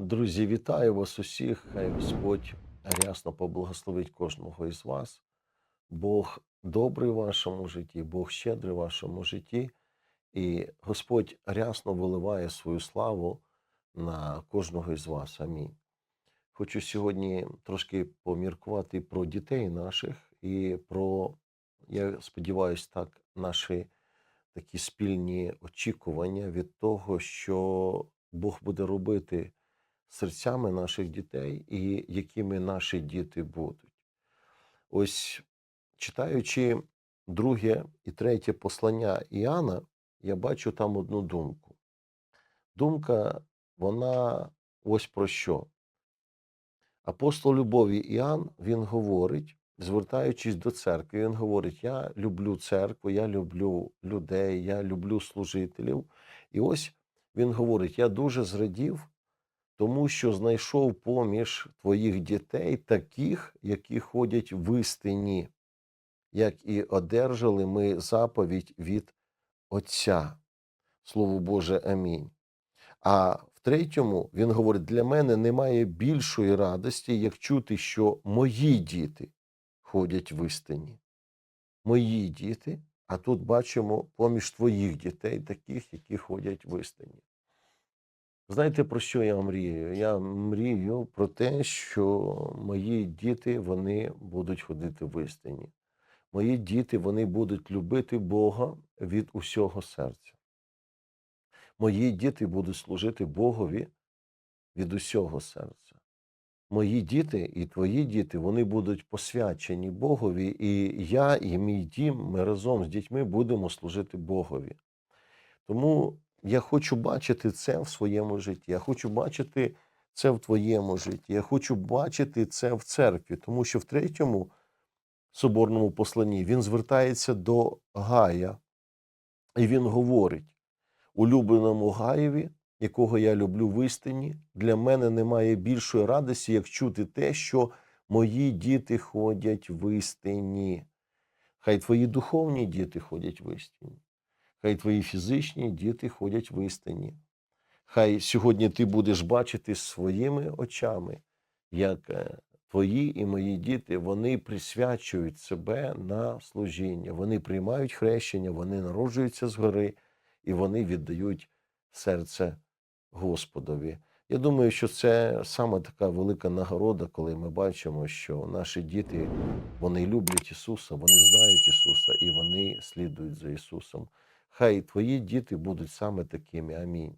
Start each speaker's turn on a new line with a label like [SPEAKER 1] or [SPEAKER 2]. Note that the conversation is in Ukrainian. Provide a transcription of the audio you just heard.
[SPEAKER 1] Друзі, вітаю вас усіх. Хай Господь рясно поблагословить кожного із вас. Бог добрий в вашому житті, Бог щедрий в вашому житті, і Господь рясно виливає свою славу на кожного із вас. Амінь. Хочу сьогодні трошки поміркувати про дітей наших і про, я сподіваюся, так, наші такі спільні очікування від того, що Бог буде робити серцями наших дітей і якими наші діти будуть. Ось читаючи друге і третє послання Іоанна, я бачу там одну думку. Думка, вона ось про що. Апостол любові Іоанн, він говорить, звертаючись до церкви, він говорить: Я люблю церкву, я люблю людей, я люблю служителів. І ось він говорить: Я дуже зрадів, тому що знайшов поміж твоїх дітей таких, які ходять в істині, як і одержали ми заповідь від Отця. Слово Боже, амінь. А в третьому він говорить: для мене немає більшої радості, як чути, що мої діти ходять в істині. Мої діти, а тут бачимо поміж твоїх дітей, таких, які ходять в істині. Знаєте, про що я мрію? Я мрію про те, що мої діти вони будуть ходити в істині. Мої діти вони будуть любити Бога від усього серця. Мої діти будуть служити Богові від усього серця. Мої діти і твої діти вони будуть посвячені Богові, і я і мій дім ми разом з дітьми будемо служити Богові. Тому я хочу бачити це в своєму житті. Я хочу бачити це в твоєму житті. Я хочу бачити це в церкві, тому що в третьому соборному посланні він звертається до Гая, і він говорить: улюбленому Гаєві, якого я люблю в істині, для мене немає більшої радості, як чути те, що мої діти ходять в істині. Хай твої духовні діти ходять в істині. Хай твої фізичні діти ходять в істині. Хай сьогодні ти будеш бачити своїми очами, як е, твої і мої діти вони присвячують себе на служіння. Вони приймають хрещення, вони народжуються згори і вони віддають серце Господові. Я думаю, що це саме така велика нагорода, коли ми бачимо, що наші діти вони люблять Ісуса, вони знають Ісуса і вони слідують за Ісусом. Хай твої діти будуть саме такими. Амінь.